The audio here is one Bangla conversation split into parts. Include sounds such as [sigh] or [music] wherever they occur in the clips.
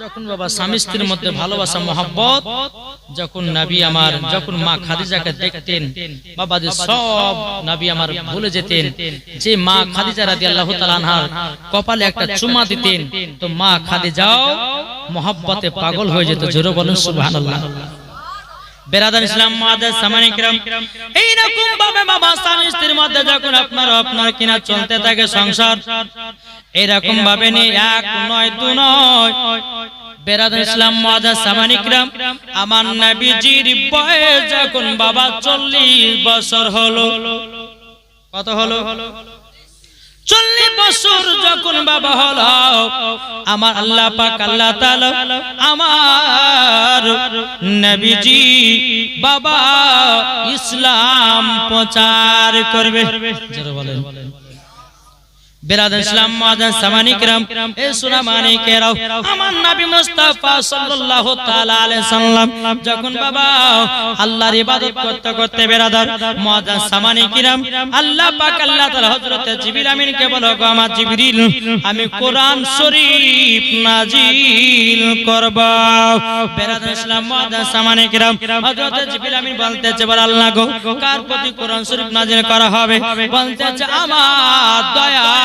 যখন বাবা স্বামী স্ত্রীর মধ্যে ভালোবাসা, মহাব্বত, যখন নাবি আমার, যখন মা খাদিজাকে দেখতেন, বাবা যে সব নাবি আমার ভুলে যেতেন, যে মা খাদিজা রাজি আল্লাহ আনহার কপালে একটা চুমা দিতেন, তো মা খাদিজাও মহাব্বতে পাগল হয়ে যেত, জোরে বলুন সুবহানাল্লাহ। বেরাদার ইসলাম মাদের সামানি কিরাম। এইরকম ভাবে বাবা স্বামী স্ত্রীর মধ্যে যখন আপনার আপনার কিনা চলতে থাকে সংসার এরকম ভাবে নিয়ে এক নয়, দু নয়। বেরাদার ইসলাম মাদের সামানি কিরাম। আমার নবীজির বয়স যখন বাবা চল্লিশ বছর হলো। কত হলো? চল্লিশ বছর যখন বাবা হল, আমার আল্লাহ পাক আল্লাহ আমার নবীজি বাবা ইসলাম প্রচার করবে। বলেন। বেরাদার ইসলাম মাদান সামানি کرام এ সোনা মানিকেরাও আমার নবী মুস্তাফা সাল্লাল্লাহু তাআলা আলাইহি সাল্লাম যখন বাবা আল্লাহর ইবাদত করতে করতে বেরাদার মাদান সামানি کرام আল্লাহ পাক আল্লাহ তাআলা হযরত জিবরিল আমিনকে বলো গো আমার জিবরিল আমি কোরআন শরীফ নাজিল করব বেরাদার ইসলাম মাদান সামানি کرام হযরত জিবরিল আমিন বলতেছে বল আল্লাহ গো কার প্রতি কোরআন শরীফ নাজিল করা হবে বলতেছে আমার দয়া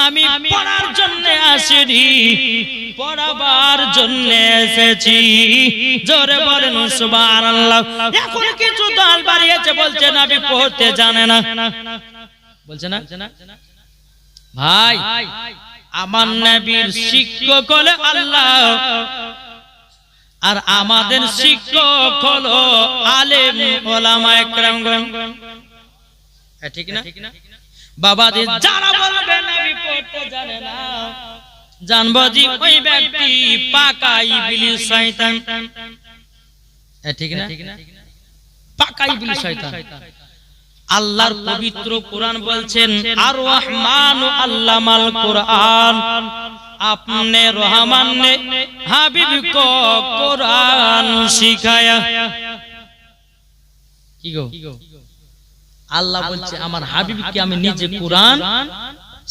আমি পড়ার জন্য আসিনি পড়াবার জন্য এসেছি। জোরে বলেন সুবহানাল্লাহ। এখন কিছু দল বাড়িয়েছে বলছে নবী পড়তে জানে না। বলছে না? ভাই আমার নবীর শিক্ষক হলো আল্লাহ। আর আমাদের শিক্ষক হলো আলেম ওলামা একরামগণ হ্যাঁ, ঠিক না? যারা বলবে নবী পড়তে জানে না। জানব ওই ব্যক্তি পাকা ইবলিস শয়তান। ঠিক না? পাকা ইবলিস শয়তান। আল্লাহর পবিত্র কোরআন বলছেন আর রহমান আল্লামাল কোরআন। আপনে রহমান ने হাবিব को কোরআন শিখায়া। কি গো? আল্লাহ বলছে আমার হাবিবকে আমি নিজে কোরআন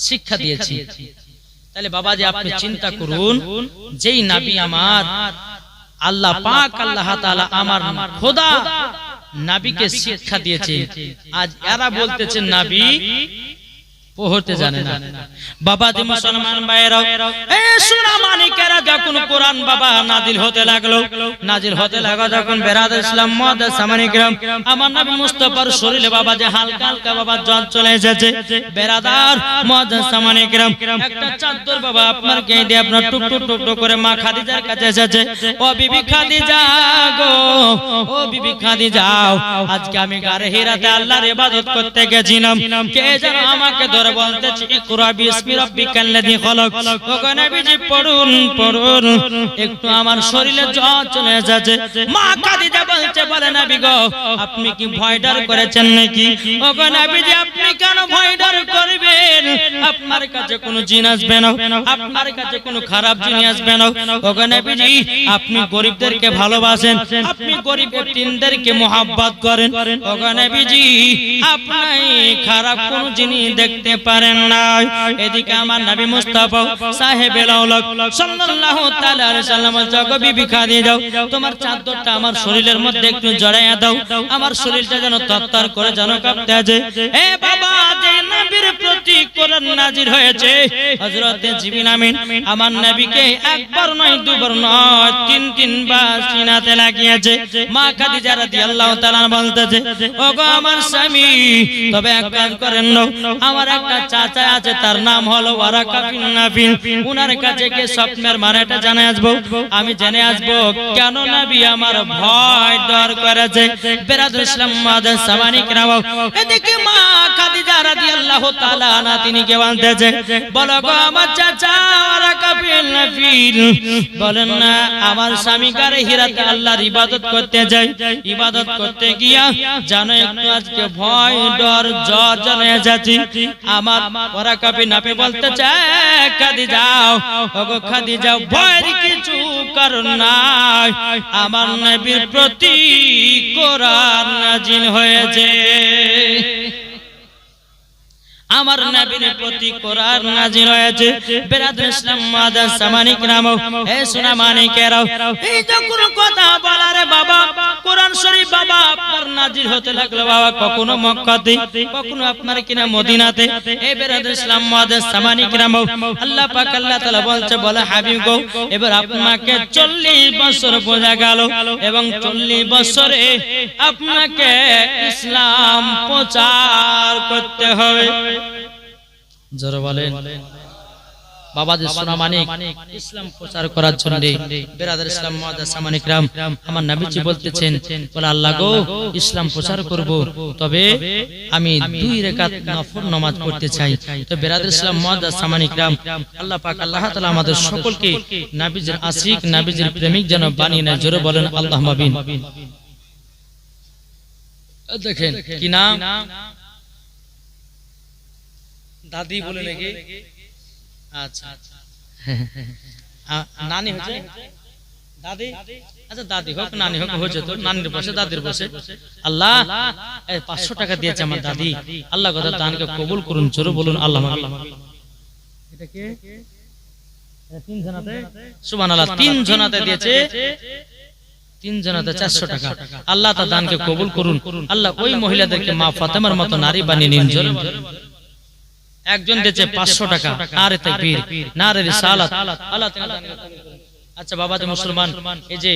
শিক্ষা দিয়েছি। তাহলে বাবা যে আপনি চিন্তা করুন যেই নাবি আমার আল্লাহ পাক আল্লাহ তাআলা আমার খোদা নাবিকে শিক্ষা দিয়েছে। আজ এরা বলতেছে নাবি পড়তে জানে না। বাবা যে মুসলমান ভাইরাও এ সোনা মানিকেরা যখন কোরআন বাবা নাজিল হতে লাগল নাজিল হতে যখন বেরাদ ইসলাম মদ সামানিকরাম আমার নবী মুস্তাফার শরীরে বাবা যে হালকা হালকা বাবা জ্বর চলে এসেছে। বেরাদার মদ সামানিকরাম একটা চাদর বাবা আপনার কে দিয়ে আপনার টুক টুক টুক টুক করে মা খাদিজার কাছে এসেছে। ও বিবি খাদিজা গো ও বিবি খাদিজাও আজকে আমি গারে হিরাতে আল্লাহর ইবাদত করতে গেছিলাম। কে যেন আমাকে ধরে বলতেছে ইকরা বিসমি খলক। ওগো নবীজি, পড়ুন পড়ুন, একটু আমার শরীরে জ্বর চলে যাচ্ছে মা কাদিজা বলছে, বলে নবী গো, আপনি কি ভয় ডর করেছেন নাকি? ওগো নবীজি, আপনি কেন ভয় করবেন? আপনার কাছে কোনো আপনার কাছে কোনো খারাপ জিনিস আপনি গরিবদেরকে ভালোবাসেন। আপনি গরিব এতিমদেরকে করেন। আপনি খারাপ জিনিস দেখতে পারেন না। এদিকে আমার নবী মুস্তাফা সাহেব লাউলক সাল্লাল্লাহু তাআলা আলাইহি সাল্লাম বিবি দাও। তোমার চাদরটা আমার শরীরের মধ্যে একটু জড়াইয়া দাও। আমার শরীরটা যেন তত্তর করে যেন কাঁপতে আছে। এ বাবা আমার একটা চাচা আছে, তার নাম হলো ওয়ারাকা বিন উনার কাছে গিয়ে স্বপ্নের মানেটা জানে আসব। আমি জেনে আসব, কেন নবী আমার ভয় ডর করেছে। বেরাদুল ইসলাম মাদার সামানি কেরাও এদিকে মা খাদিজা রাদিয়াল্লাহু তাআলা আনা তিনি কে বলতেছে বলো গো, আমার চাচা ওয়ারাকা বিন নাফিল। বলেন না, আমার স্বামী কারে হিরাতে আল্লাহর ইবাদত করতে যায়? ইবাদত করতে গিয়া জানো একটু আজকে ভয়, ডর, জ্বর জানে যাচ্ছি। আমার ওরা কবি নাপে বলতে চায় খাদি যাও ওগো খাদি যাও ভয়ের কিছু কারণ নাই। আমার নবীর প্রতি কোরআন নাজিল হয়েছে। আমার নবীর প্রতি কোরআন নাজিল হয়েছে। বিরাদ ইসলাম মাদার সামানিক নাম হে সোনা মানিকেরাও। এই যখন কথা বলারে বাবা কোরআন শরীফ বাবা নাজিল হতে লাগল বাবা, কখনো মক্কাতে, কখনো আপনার কিনা মদিনাতে। এই বেরাদুল ইসলাম মাদার সামানিক নাম আল্লাহ পাক আল্লাহ তাআলা বলছে, বলে, হাবিব গো, এবার আপনাকে 40 বছর বোঝা গেল এবং 40 বছরে আপনাকে ইসলাম প্রচার করতে হবে। জোরে বলেন। বাবাদের সোনা ইসলাম প্রচার করার জন্য ইসলাম রাম, আমার নবীজি বলতেছেন, বলে আল্লাহ গো, ইসলাম প্রচার করব। তবে আমি দুই রাকাত নফল নামাজ পড়তে চাই। তো বেরাদার ইসলাম মুআদ্দাস সামানিক রাম, আল্লাহ পাক, আল্লাহ তাআলা আমাদের সকলকে নবীজির আশিক, নাবিজের প্রেমিক যেন বানিয়ে নেয়। জোরে বলেন আল্লাহ মাবিন দেখেন, কি নাম? দাদি বলে নাকি? আচ্ছা নানি হচ্ছে দাদি? আচ্ছা দাদি হোক নানি হোক হয়েছে তো। নানির বসে দাদির বসে। আল্লাহ এই পাঁচশো টাকা দিয়েছে আমার দাদি। আল্লাহ কথা দানকে কবুল করুন জোরে বলুন আল্লাহ সুবান আল্লাহ তিন জনাতে? দিয়েছে। তিন জনাতে চারশো টাকা। আল্লাহ তার দানকে কবুল করুন। আল্লাহ ওই মহিলাদেরকে মা ফাতেমার মতো নারী বানিয়ে নিন একজন দিয়েছে পাঁচশো টাকা। নারে তাকবীর নারে রিসালাত। আল্লাহ করুন। আচ্ছা বাবা যে মুসলমান এই যে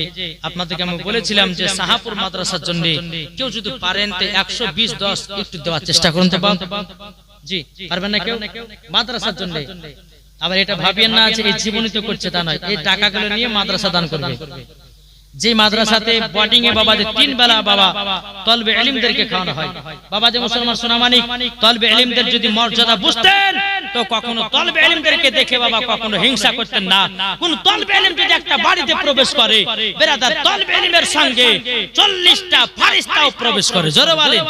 আপনাদেরকে আমি বলেছিলাম যে সাহাপুর মাদ্রাসার জন্য কেউ যদি পারেন তো একশো বিশ দশ একটু দেওয়ার চেষ্টা করুন তো জি পারবেন না কেউ? মাদ্রাসার জন্য। আবার এটা ভাবিয়েন না যে এই জীবনিত করছে তা নয়। এই টাকাগুলো নিয়ে মাদ্রাসা দান করবে। যে মাদ্রাসাতে বোর্ডিং এ বাবা যে তিন বেলা বাবা তলবে এলিমদেরকে খাওয়ানো হয়। বাবা যে মুসলমান সোনামানিক তলবে এলিমদের যদি মর্যাদা বুঝতেন তো কখনো তলবে এলিমদেরকে দেখে বাবা কখনো হিংসা করতেন না। কোন তলবে এলিম যদি একটা বাড়িতে প্রবেশ করে বেরাদার তলবে এলিমের সঙ্গে চল্লিশটা ফারিস্তাও প্রবেশ করে। জোরে বলেন।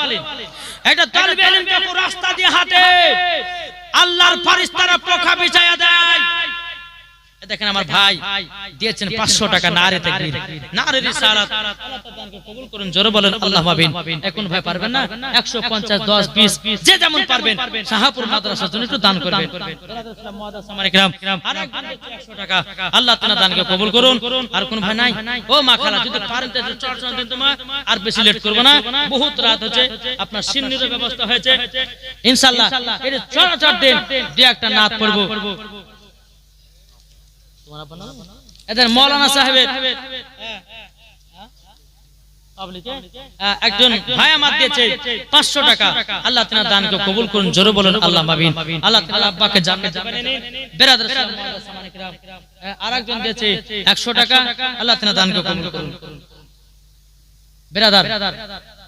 এটা তলবে এলিম রাস্তা দিয়ে হাঁটে। আল্লাহর ফারিস্তারা পোখা বিছায়া দেয়। দেখেন আমার ভাই দিয়েছেন পাঁচশো টাকা নারে তাকবীর। নারে রিসালাত। আল্লাহ কবুল করুন জোরে বলেন আল্লাহ মাবিন এখন ভাই পারবেন না? 150 10 20 যে যেমন পারবেন। শাহপুর মাদ্রাসার জন্য একটু দান করবেন। আর একজন দিচ্ছে 100 টাকা। আল্লাহ তাআলা দানকে কবুল করুন। আর কোন ভাই নাই। ও মা খালা যদি পারেন তো একটু চট চট দিন তোমার। আর বেশি লেট করব না। বহুত রাত হচ্ছে আপনার সিন্নির ব্যবস্থা হয়েছে। ইনশাআল্লাহ। এটা চট দিন। একটা নাত পড়ব এদের মৌলানা সাহেবের একজন ভাই আমার দিয়েছে পাঁচশো টাকা আল্লাহ দানকে কবুল করুন জোরে বলেন আল্লাহ মাবিন আল্লাহ তাআলা আব্বাকে জান্নাত বেরাদার আর একজন দিয়েছে একশো টাকা আল্লাহ তাআলা দানকে কবুল করুন বেরাদার এ,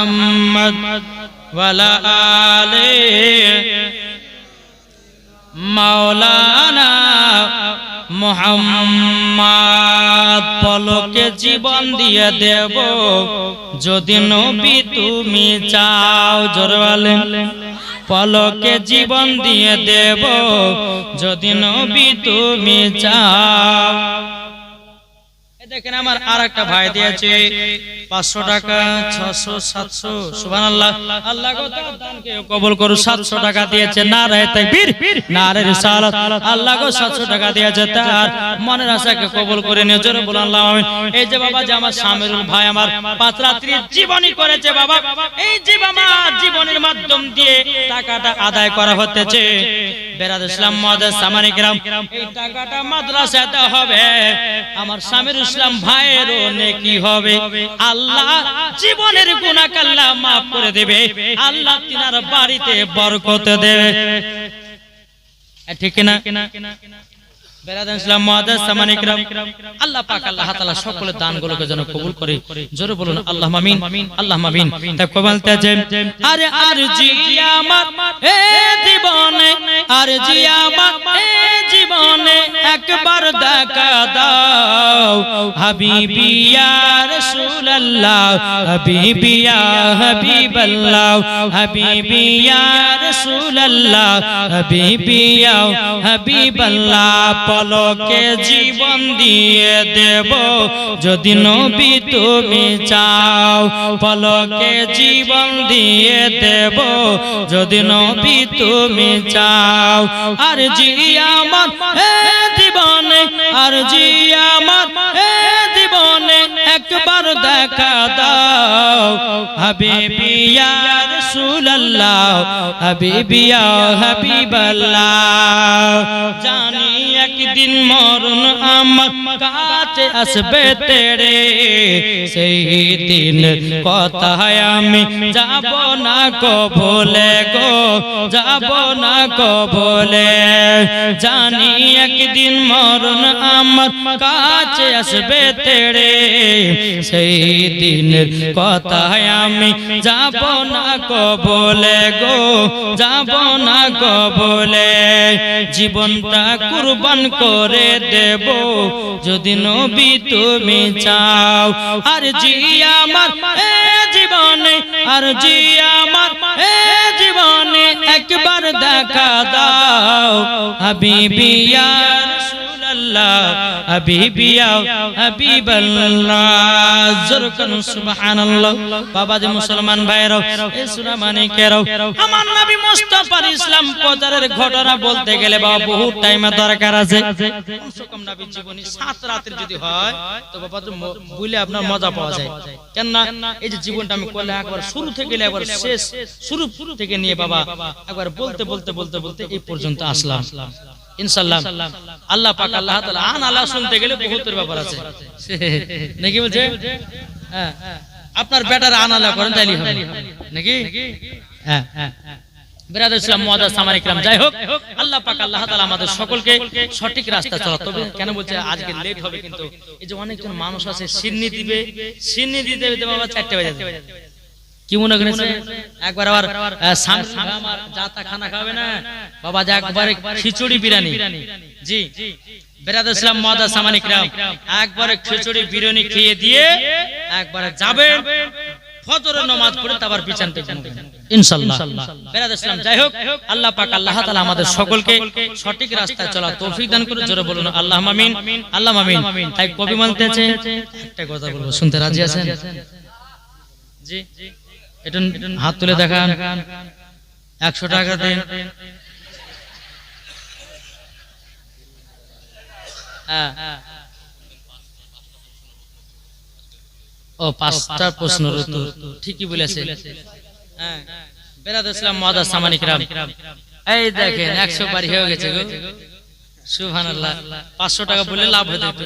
محمد وعلى آله মাওলানা মোহাম্মদ পলকে জীবন দিয়ে দেব যদি নবী তুমি চাও জোরে বলেন পলকে জীবন দিয়ে দেব যদি নবী তুমি চাও এই দেখেন আমার আর একটা ভাই দিয়েছে পাঁচশো টাকা ছশো সাতশো সুবান আল্লাহ আল্লাহ কবুল করু সাতশো টাকা দিয়েছে না রে তাকবীর না রে রিসালাত। আল্লাহ গো, সাতশো টাকা দিয়েছে তার, মনের আশাকে কবুল করে নিয়ে জোরে বলুন, আল্লাহ আমিন। এই যে বাবা যে আমার সামিরুল ভাই আমার পাঁচ রাত্রি জীবনী করেছে বাবা, এই যে বাবা জীবনের মাধ্যম দিয়ে টাকাটা আদায় করা হতেছে। বেরাদ ইসলাম মহাদেশ, সামানিক এই টাকাটা মাদ্রাসাতে হবে। আমার স্বামীর ইসলাম ভাইয়ের নেকি হবে? আল্লাহ জীবনের গুণা আল্লাহ মাফ করে দেবে। আল্লাহ তিনার বাড়িতে বরকত দেবে। ঠিক না আল্লাহ একবার দেখা দাও। হাবিবি ইয়া রাসূলুল্লাহ হাবিবি ইয়া হাবিবাল্লাহ হাবিবি ইয়া রাসূলুল্লাহ হাবিবি পলকে জীবন দিয়ে দেব। যদি নবী তুমি চাও পলকে জীবন দিয়ে দেব। যদি নবী তুমি চাও, আর জি আমার জীবনে আর জি আমার একবার দেখা দাও। হাবিবিয়া রাসূলুল্লাহ হাবিবিয়া হাবিবাল্লাহ। জানি একদিন মরণ আমার কাছে আসবে তেরে। সেই দিন কথায় আমি যাব না কবলে গো, যাব না কবলে জানি একদিন মরণ আমার কাছে আসবে তেরে। সেই দিনের কথায় আমি যাব না কবলে গো, যাব না কবলে। জীবনটা কুরবান করে দেব, যদি নবী তুমি চাও। আর জি আমার জীবনে, আর জি আমার জীবনে একবার দেখা দাও। হাবিবি ইয়া রাসূলুল্লাহ হাবিবি ইয়া হাবিবাল্লাহ। জোরকান সুবহানাল্লাহ। বাবা যে মুসলমান ভাইরা এই সূরা মানিকের আমার নবী মুস্তাফার ইসলাম প্রচারের ঘটনা বলতে গেলে বাবা বহু টাইম দরকার আছে। কমসে কম নবীর জীবনী সাত রাতের যদি হয়, তো বাবা তো বুঝলে আপনার মজা পাওয়া যায়। কেন না এই যে জীবনটা আমি করলে একবার শুরু থেকে একবার শেষ শুরু শুরু থেকে নিয়ে বাবা একবার বলতে বলতে বলতে বলতে এই পর্যন্ত আসলাম। ইনশাআল্লাহ। আল্লাহ পাক আল্লাহ তাআলা আন আল্লাহ শুনতে গেলে বহুতের ব্যাপার আছে। [laughs] নাকি বলছে? হ্যাঁ। আপনার বেটার আন আল্লাহ করেন তাইলে হবে। নাকি? হ্যাঁ হ্যাঁ। বিরাদ ইসলাম মুআদ্দাস সামানিক রাম যাই হোক। আল্লাহ পাক আল্লাহ তাআলা আমাদের সকলকে সঠিক রাস্তা চলা তবে কেন বলছে? আজকে লেট হবে কিন্তু। এই যে অনেকজন মানুষ আছে সিন্নি দিবে সিন্নি দিতে দিতে বাবা চারটে বাজে। যাবে। কি মনে করেছে? একবার আবার আমার জাতা খানা খাবে না? বাবা যা একবারে খিচুড়ি বিরিয়ানি। জি। বেরাদ ইসলাম মুআদ্দাস সামানিক রাম একবারে খিচুড়ি বিরিয়ানি খেয়ে দিয়ে একবারে যাবেন। ফজরের নামাজ পড়ে তারপর বিছানতে ঘুমাবেন ইনশাআল্লাহ বেরাদ ইসলাম যাই হোক আল্লাহ পাক আল্লাহ তাআলা আমাদের সকলকে সঠিক রাস্তায় চলা তৌফিক দান করে জোরে বলুন আল্লাহ আমিন আল্লাহ আমিন তাই কবি একটা কথা বলব শুনতে রাজি আছেন? জি এটা হাত তুলে দেখান। একশো টাকা দিন। হ্যাঁ। ও পাঁচটা প্রশ্নের উত্তর ঠিকই বলেছে। হ্যাঁ। বেরাদ ইসলাম মহাদাস সামানিক রাম এই দেখেন একশো বাড়ি হয়ে গেছে গো। সুহান আল্লাহ পাঁচশো টাকা বলে লাভ হতে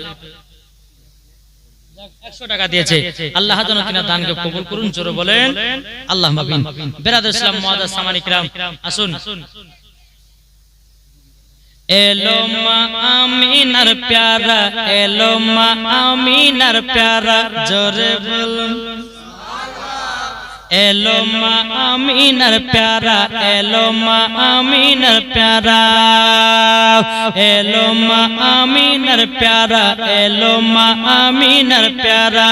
এলো মা আমিনার প্যারা এলো মা আমিনার প্যারা জোরে বলুন। এলো মা আমিনার প্যারা, এলো মা আমিনার প্যারা। এলো মা আমিনার প্যারা, এলো মা আমিনার প্যারা।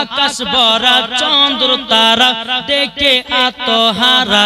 আকাশ ভরা, চন্দ্র তারা, দেখে আত্মহারা।